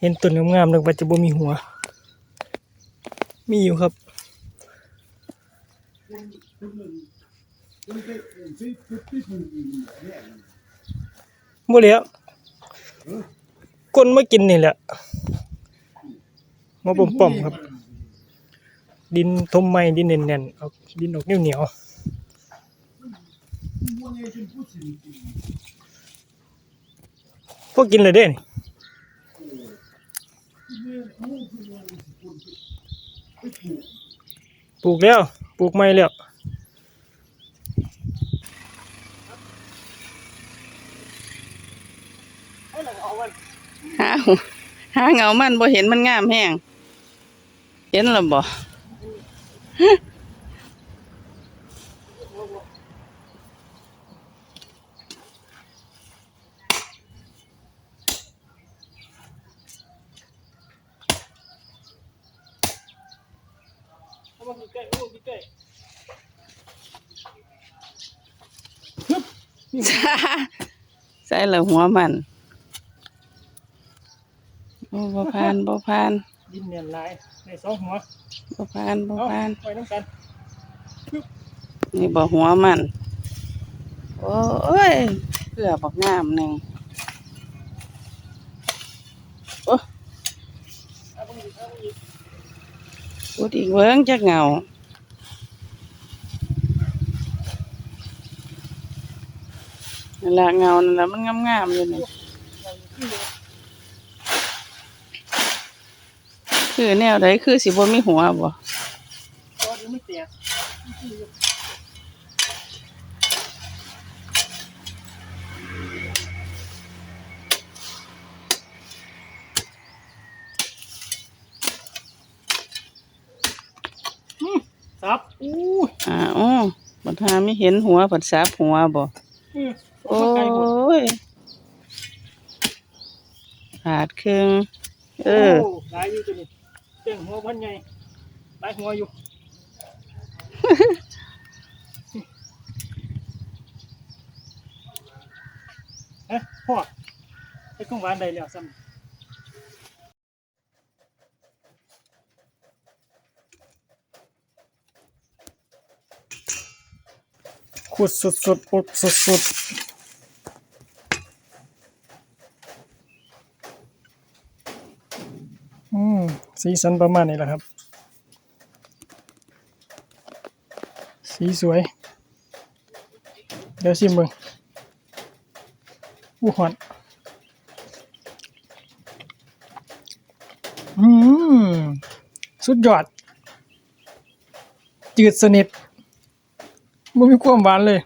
เห็นต้นงามๆนึกว่าจะบ่มีหัว มีอยู่ครับ บ่เลียวก้นมากินนี่แหละมาป่อมๆครับ ดินทมไม้ดินแน่นๆเอาดินออกเหนียวๆพวกกินเลยเด้นี่ ปลูกแล้ว ปลูกไม่แล้วหาหัวหาเงามันบ่เห็นมันงามแห้งเห็นแล้วบ่ มาใกล้ๆเอามาใกล้ใส่แล้วหัวมันโอ้บ่ผ่านบ่ผ่านๆดินแน่นหลายในสองหัวบ่ผ่านบ่เอาผ่านไปน้ำกันนี่บ่หัวมัน โอ้ยเพื่อบักงามหนึงโอ้ เอาไปอีกเอาไปอีก พู ดอีกเวิงจักเงานั่นละเงานั่นละมันงามๆอยู่นี่คือแนวใดคือสิบ่มีหัวบ่ ตอนนี้ไม่แตกอืมสับอู้ยอ้าวบัดหาไม่เห็นหัวผัดสาบหัวบ่อืมโอ้มาไกลหมดยขาดครึ่งเออโหลายอยู่ตัวนี้เจ้งหัวพันใหญ่หลายหัวอยู่เอ๊ะพ่อไอ้ของหวานได้แล้วซ้ำ ขุดสุดสุดอุดสุดสุดอืมสีสันประมาณนี้แหละครับ สีสวย เดี๋ยวชิมเบิ่งอู้หอนอืม สุดยอด จืดสนิท ไม่มีความหวานเลย